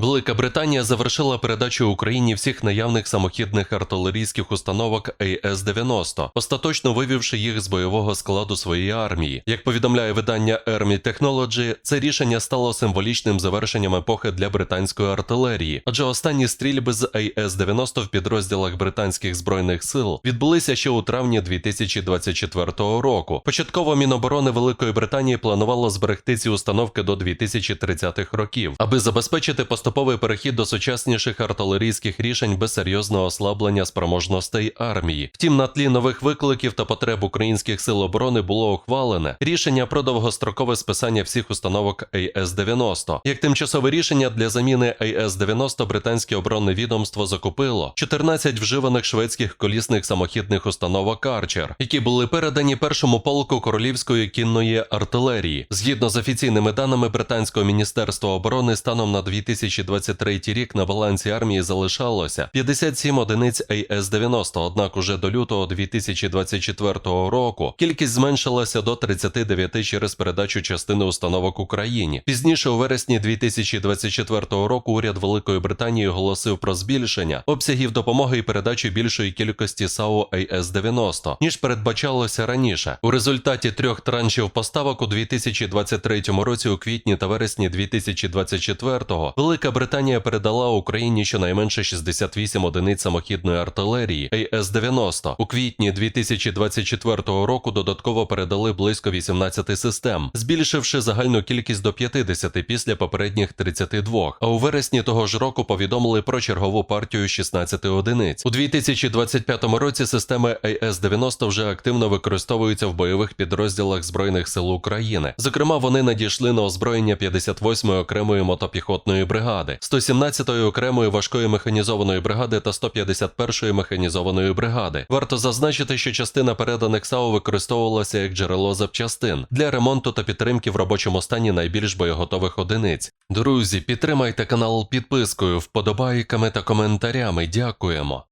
Велика Британія завершила передачу Україні всіх наявних самохідних артилерійських установок АС-90, остаточно вивівши їх з бойового складу своєї армії. Як повідомляє видання Army Technology, це рішення стало символічним завершенням епохи для британської артилерії, адже останні стрільби з АС-90 в підрозділах британських збройних сил відбулися ще у травні 2024 року. Початково Міноборони Великої Британії планувало зберегти ці установки до 2030-х років, аби забезпечити поступовий перехід до сучасніших артилерійських рішень без серйозного ослаблення спроможностей армії. Втім, на тлі нових викликів та потреб українських сил оборони було ухвалене рішення про довгострокове списання всіх установок АС-90. Як тимчасове рішення для заміни АС-90 британське оборонне відомство закупило 14 вживаних шведських колісних самохідних установок Арчер, які були передані першому полку королівської кінної артилерії. Згідно з офіційними даними британського міністерства оборони, станом на 2023 рік на балансі армії залишалося 57 одиниць АС-90, однак уже до лютого 2024 року кількість зменшилася до 39 через передачу частини установок Україні. Пізніше, у вересні 2024 року, уряд Великої Британії оголосив про збільшення обсягів допомоги і передачу більшої кількості САУ АС-90, ніж передбачалося раніше. У результаті трьох траншів поставок у 2023 році, у квітні та вересні 2024 Велика Британія передала Україні щонайменше 68 одиниць самохідної артилерії АС-90. У квітні 2024 року додатково передали близько 18 систем, збільшивши загальну кількість до 50 після попередніх 32. А у вересні того ж року повідомили про чергову партію 16 одиниць. У 2025 році системи АС-90 вже активно використовуються в бойових підрозділах Збройних сил України. Зокрема, вони надійшли на озброєння 58-ї окремої мотопіхотної бригади, 117-ї окремої важкої механізованої бригади та 151-ї механізованої бригади. Варто зазначити, що частина переданих САУ використовувалася як джерело запчастин для ремонту та підтримки в робочому стані найбільш боєготових одиниць. Друзі, підтримайте канал підпискою, вподобайками та коментарями. Дякуємо.